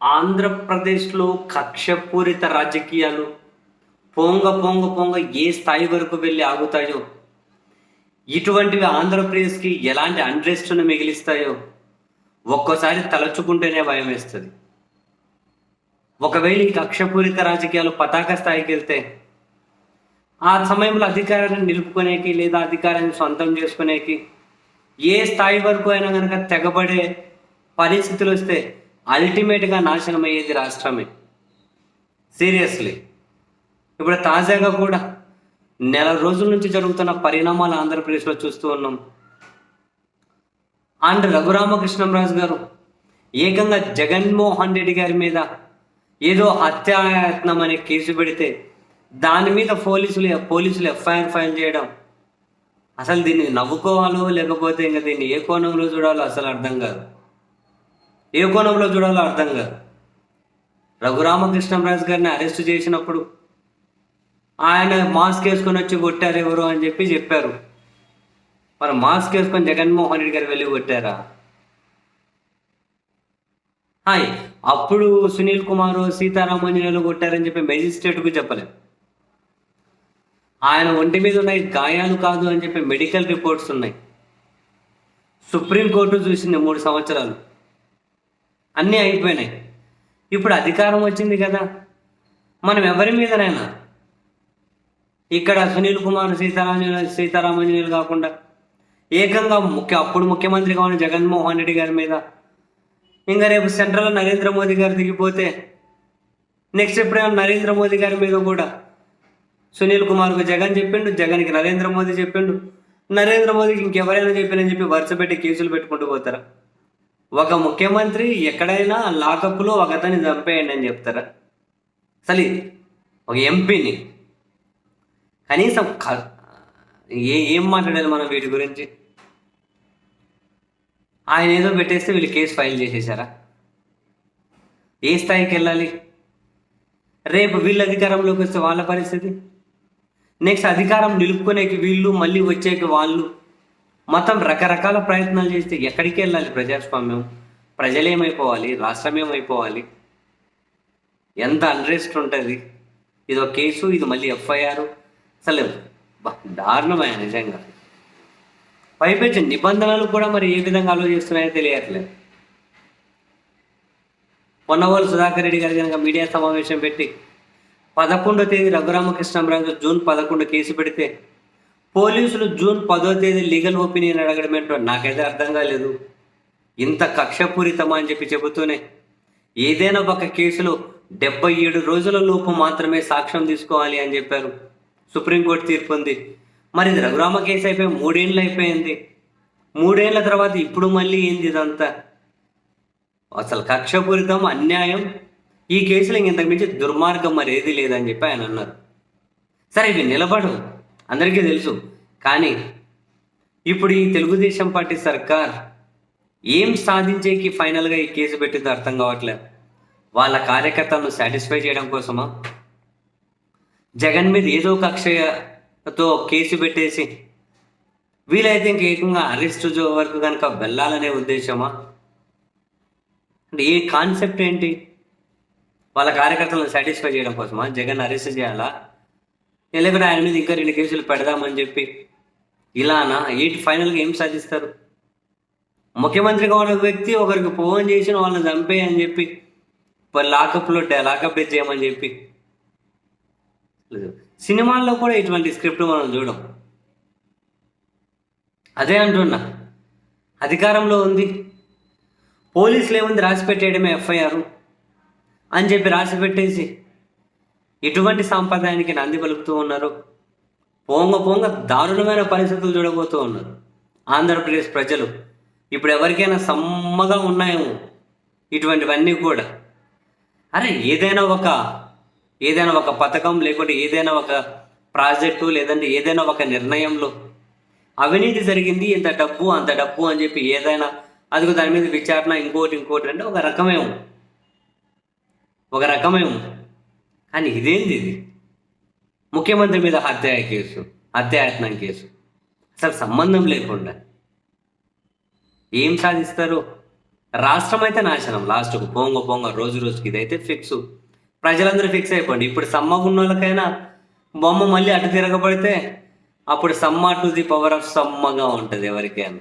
ఆంధ్రప్రదేశ్లో కక్షపూరిత రాజకీయాలు పొంగ పొంగ పొంగ ఏ స్థాయి వరకు వెళ్ళి ఆగుతాయో? ఇటువంటివి ఆంధ్రప్రదేశ్కి ఎలాంటి అండ్రెస్ట్ను మిగిలిస్తాయో? ఒక్కోసారి తలచుకుంటేనే భయం వేస్తుంది. ఒకవేళ ఈ కక్షపూరిత రాజకీయాలు పతాక స్థాయికి వెళ్తే ఆ సమయంలో అధికారాన్ని నిలుపుకునేకి లేదా అధికారాన్ని సొంతం చేసుకునేకి ఏ స్థాయి వరకు అయినా కనుక తెగబడే పరిస్థితులు వస్తే అల్టిమేట్గా నాశనం అయ్యేది రాష్ట్రమే. సీరియస్లీ. ఇప్పుడు తాజాగా కూడా నెల రోజుల నుంచి జరుగుతున్న పరిణామాలు ఆంధ్రప్రదేశ్లో చూస్తూ ఉన్నాం. అండ్ రఘురామకృష్ణంరాజు గారు ఏకంగా జగన్మోహన్ రెడ్డి గారి మీద ఏదో హత్యాయత్నం అనే కేసు పెడితే దాని మీద పోలీసులు పోలీసులు ఎఫ్ఐఆర్ ఫైల్ చేయడం. అసలు దీన్ని నవ్వుకోవాలో లేకపోతే ఇంకా దీన్ని ఏ కోణంలో చూడాలో అసలు అర్థం కాదు. ఏ కోణంలో చూడాలో అర్థం కాదు. రఘురామకృష్ణంరాజు గారిని అరెస్ట్ చేసినప్పుడు ఆయన మాస్క్ వేసుకొని వచ్చి కొట్టారు ఎవరు అని చెప్పి చెప్పారు. మరి మాస్క్ వేసుకొని జగన్మోహన్ రెడ్డి గారు వెళ్ళి కొట్టారా? హాయ్ అప్పుడు సునీల్ కుమార్ సీతారామంజనేయులు కొట్టారని చెప్పి మెజిస్ట్రేట్కు చెప్పలేదు. ఆయన ఒంటి మీద ఉన్నాయి గాయాలు కాదు అని చెప్పి మెడికల్ రిపోర్ట్స్ ఉన్నాయి. సుప్రీంకోర్టు చూసింది మూడు సంవత్సరాలు. అన్నీ అయిపోయినాయి. ఇప్పుడు అధికారం వచ్చింది కదా. మనం ఎవరి మీదనైనా. ఇక్కడ సునీల్ కుమార్ సీతారామ సీతారామంజనీయులు కాకుండా ఏకంగా ముఖ్య అప్పుడు ముఖ్యమంత్రిగా ఉన్న జగన్మోహన్ రెడ్డి గారి మీద. ఇంకా రేపు సెంట్రల్ నరేంద్ర మోదీ గారు దిగిపోతే నెక్స్ట్ ఎప్పుడైనా నరేంద్ర మోదీ గారి మీద కూడా సునీల్ కుమార్కు జగన్ చెప్పిండు జగన్కి నరేంద్ర మోదీ చెప్పిండు. నరేంద్ర మోదీకి ఇంకెవరైనా చెప్పినని చెప్పి వరుస పెట్టి కేసులు పెట్టుకుంటూ పోతారా. ఒక ముఖ్యమంత్రి ఎక్కడైనా లాకప్లో ఒక అతన్ని చంపేయండి అని చెప్తారా? అసలు ఒక ఎంపీని కనీసం ఏ ఏం మాట్లాడాలి మనం వీటి గురించి? ఆయన ఏదో పెట్టేస్తే వీళ్ళు కేసు ఫైల్ చేసేసారా? ఏ స్థాయికి వెళ్ళాలి? రేపు వీళ్ళు అధికారంలోకి వస్తే వాళ్ళ పరిస్థితి? నెక్స్ట్ అధికారం నిలుపుకునేకి వీళ్ళు మళ్ళీ వచ్చేకి వాళ్ళు? మొత్తం రకరకాల ప్రయత్నాలు చేస్తే ఎక్కడికి వెళ్ళాలి ప్రజాస్వామ్యం? ప్రజలు ఏమైపోవాలి రాష్ట్రం ఏమైపోవాలి ఎంత అన్రెస్ట్ ఉంటుంది? ఇది ఒక కేసు ఇది మళ్ళీ ఎఫ్ఐఆర్. అసలు బా, నిజంగా. పైపెచ్చి నిబంధనలు కూడా మరి ఏ విధంగా ఆలోచిస్తున్నాయో తెలియట్లేదు పొన్నవోలు సుధాకర్ రెడ్డి గారు కనుక మీడియా సమావేశం పెట్టి పదకొండో తేదీ రఘురామకృష్ణరాజు జూన్ పదకొండు కేసు పెడితే పోలీసులు జూన్ పదో తేదీ లీగల్ ఒపీనియన్ అడగడం ఏంటో నాకైతే అర్థం కాలేదు. ఇంత కక్షపూరితమా అని చెప్పి చెబుతూనే ఏదైనా ఒక కేసులో డెబ్బై ఏడు రోజుల లోపు మాత్రమే సాక్ష్యం తీసుకోవాలి అని చెప్పారు. సుప్రీంకోర్టు తీర్పు ఉంది. మరి ఇది రఘురామ కేసు అయిపోయి మూడేళ్ళు అయిపోయింది. మూడేళ్ళ తర్వాత ఇప్పుడు మళ్ళీ ఏంది ఇదంతా? అసలు కక్షపూరితం అన్యాయం? ఈ కేసులో ఇంతకు మించి దుర్మార్గం మరి ఏది లేదని చెప్పి ఆయన అన్నారు. సరే ఇవి నిలబడు అందరికీ తెలుసు. కానీ ఇప్పుడు ఈ తెలుగుదేశం పార్టీ సర్కార్ ఏం సాధించేకి ఫైనల్గా ఈ కేసు పెట్టిందో అర్థం కావట్లేదు వాళ్ళ కార్యకర్తలను సాటిస్ఫై చేయడం కోసమా? జగన్ మీద ఏదో కక్షతో కేసు పెట్టేసి వీలైతే ఇంకేకంగా అరెస్ట్ వరకు కనుక వెళ్ళాలనే ఉద్దేశమా? అంటే ఏ కాన్సెప్ట్ ఏంటి? వాళ్ళ కార్యకర్తలను సాటిస్ఫై చేయడం కోసమా? జగన్ అరెస్ట్ చేయాలా? లేకపోతే ఆయన మీద ఇంకా రెండు కేసులు పెడదామని చెప్పి? ఇలానా? ఏంటి ఫైనల్గా ఏం సాధిస్తారు? ముఖ్యమంత్రిగా ఉన్న వ్యక్తి ఒకరికి ఫోన్ చేసి వాళ్ళని చంపే అని చెప్పి లాకప్లో లాకప్ చేయమని చెప్పి. సినిమాల్లో కూడా ఇటువంటి స్క్రిప్ట్ మనం చూడం. అదే అంటున్నా. అధికారంలో ఉంది. పోలీసులు ఏముంది రాసి పెట్టేయడమే ఎఫ్ఐఆర్ అని చెప్పి రాసి పెట్టేసి ఎటువంటి సాంప్రదాయానికి నంది పలుకుతూ ఉన్నారు? పోంగ పోంగ దారుణమైన పరిస్థితులు చూడబోతూ ఉన్నారు. ఆంధ్రప్రదేశ్ ప్రజలు ఇప్పుడు ఎవరికైనా సమ్మగా ఉన్నాయేమో? ఇటువంటివన్నీ కూడా. అరే ఏదైనా ఒక ఏదైనా ఒక పథకం లేకుంటే ఏదైనా ఒక ప్రాజెక్టు లేదంటే ఏదైనా ఒక నిర్ణయంలో అవినీతి జరిగింది ఇంత డబ్బు అంత డబ్బు అని చెప్పి ఏదైనా అదిగో దాని మీద విచారణ ఇంకోటి ఇంకోటి అంటే ఒక రకమేమో. ఒక రకమేమో. అని ఇదేంది ఇది? ముఖ్యమంత్రి మీద హత్య కేసు హత్యాయత్నం కేసు. అసలు సంబంధం లేకుండా. ఏం సాధిస్తారు? రాష్ట్రం అయితే నాశనం. లాస్ట్కు పొంగ పొంగ రోజు రోజుకి ఇదైతే ఫిక్స్. ప్రజలందరూ ఫిక్స్ అయిపోండి. ఇప్పుడు సమ్మగా ఉన్న వాళ్ళకైనా బొమ్మ మళ్ళీ అటు తిరగబడితే అప్పుడు సమ్మ టు ది పవర్ ఆఫ్ సమ్మగా ఉంటుంది ఎవరికైనా.